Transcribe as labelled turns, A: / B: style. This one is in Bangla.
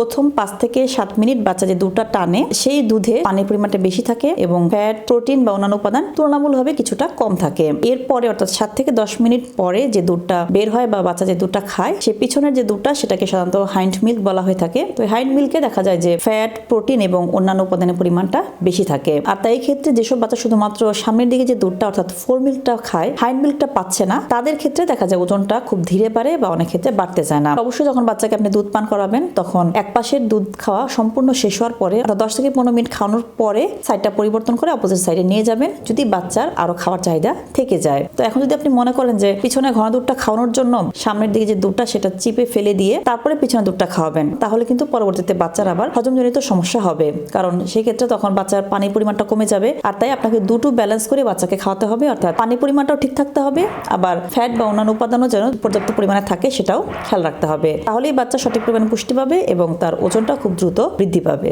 A: প্রথম পাঁচ থেকে সাত মিনিট বাচ্চা যে দুধটা টানে, সেই দুধে পানির পরিমাণটা বেশি থাকে এবং ফ্যাট প্রোটিন বা অন্যান্য উপাদান তুলনামূলকভাবে কিছুটা কম থাকে। এরপরে অর্থাৎ সাত থেকে দশ মিনিট পরে যে দুধটা বের হয় বা বাচ্চা যে দুধটা খায়, সে পিছনের যে দুধটা সেটাকে সাধারণত হাইন্ড মিল্ক বলা হয়ে থাকে। তো হাইন্ড মিল্কে দেখা যায় যে ফ্যাট প্রোটিন এবং অন্যান্য উপাদানের পরিমাণটা বেশি থাকে। আর তাই ক্ষেত্রে যেসব বাচ্চা শুধুমাত্র সামনের দিকে যে দুধটা অর্থাৎ ফোর মিল্কটা খায় হাইন্ড মিল্কটা পাচ্ছে না। তাদের ক্ষেত্রে দেখা যায় ওজনটা খুব ধীরে বাড়ে বা অনেক ক্ষেত্রে বাড়তে চায় না। অবশ্যই যখন বাচ্চাকে আপনি দুধ পান করাবেন, তখন এক পাশের দুধ খাওয়া সম্পূর্ণ শেষ হওয়ার পরে দশ থেকে পনেরো মিনিট খাওয়ানোর পরে সাইডটা পরিবর্তন করে অপোজিট সাইডে নিয়ে যাবেন। যদি বাচ্চার আরও খাওয়ার চাহিদা থেকে যায়। তো এখন যদি আপনি মনে করেন যে পিছনে ঘন দুধটা খাওয়ানোর জন্য সামনের দিকে যে দুধটা সেটা চিপে ফেলে দিয়ে তারপরে পিছনে দুধটা খাওয়াবেন, তাহলে কিন্তু পরবর্তীতে বাচ্চার আবার হজমজনিত সমস্যা হবে। কারণ সেই ক্ষেত্রে তখন বাচ্চার পানির পরিমাণটা কমে যাবে আর তাই আপনাকে দুটো ব্যালেন্স করে বাচ্চাকে খাওয়াতে হবে। অর্থাৎ পানির পরিমাণটাও ঠিক থাকতে হবে, আবার ফ্যাট বা অন্যান্য উপাদানও যেন পর্যাপ্ত পরিমাণে থাকে সেটাও খেয়াল রাখতে হবে। তাহলেই বাচ্চা সঠিক পরিমাণে পুষ্টি পাবে এবং তার ওজনটা খুব দ্রুত বৃদ্ধি পাবে।